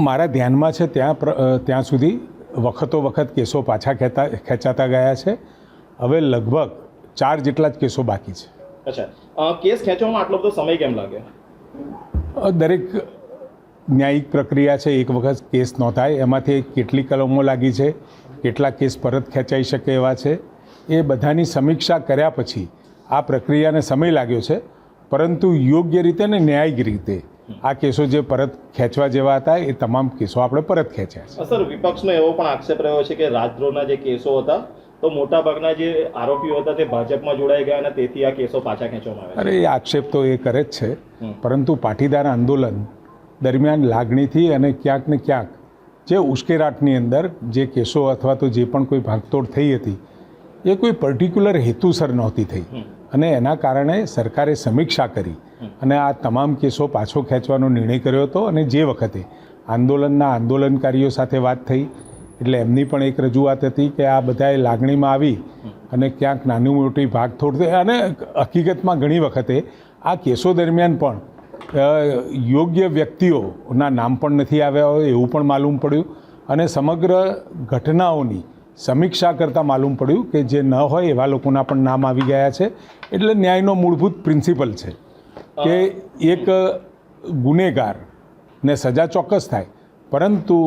મારા ધ્યાનમાં છે ત્યાં ત્યાં સુધી વખતો વખત કેસો પાછા ખેતા ખેંચાતા ગયા છે. હવે લગભગ ચાર જેટલા જ કેસો બાકી છે. અચ્છા. કેસ ખેંચવામાં આટલો બધો સમય કેમ લાગે? દરેક ન્યાયિક પ્રક્રિયા છે એક વખત કેસ નોંધાય એમાંથી કેટલી કલમો લાગી છે કેટલા કેસ પરત ખેંચાઈ શકે એવા છે એ બધાની સમીક્ષા કર્યા પછી આ પ્રક્રિયાને સમય લાગ્યો છે. પરંતુ યોગ્ય રીતે અને ન્યાયિક રીતે આ કેસો જે પરત ખેંચવા જેવા હતા એ તમામ કેસો આપણે પરત ખેંચ્યા છે. સર વિપક્ષનો એવો પણ આક્ષેપ રહ્યો છે કે રાજદ્રોહના જે કેસો હતા તો મોટાભાગના જે આરોપીઓ હતા તે ભાજપમાં જોડાઈ ગયા અને તેથી આ કેસો પાછા ખેંચવામાં આવ્યા અરે એ આક્ષેપ તો એ કરે જ છે. પરંતુ પાટીદાર આંદોલન દરમિયાન લાગણીથી અને ક્યાંક ને ક્યાંક જે ઉશ્કેરાટની અંદર જે કેસો અથવા તો જે પણ કોઈ ભાગતોડ થઈ હતી એ કોઈ પર્ટિક્યુલર હેતુસર નહોતી થઈ. અને એના કારણે સરકારે સમીક્ષા કરી અને આ તમામ કેસો પાછો ખેંચવાનો નિર્ણય કર્યો હતો અને જે વખતે આંદોલનના આંદોલનકારીઓ સાથે વાત થઈ, એટલે એમની પણ એક રજૂઆત હતી કે આ બધાએ લાગણીમાં આવી અને ક્યાંક નાની મોટી ભાગ થઈ અને હકીકતમાં ઘણી વખતે આ કેસો દરમિયાન પણ યોગ્ય વ્યક્તિઓના નામ પણ નથી આવ્યા હોય એવું પણ માલુમ પડ્યું અને સમગ્ર ઘટનાઓની સમીક્ષા કરતાં માલુમ પડ્યું કે જે ન હોય એવા લોકોના પણ નામ આવી ગયા છે. એટલે ન્યાયનો મૂળભૂત પ્રિન્સિપલ છે. કે એક ગુનેગાર ને સજા ચોક્કસ થાય. પરંતુ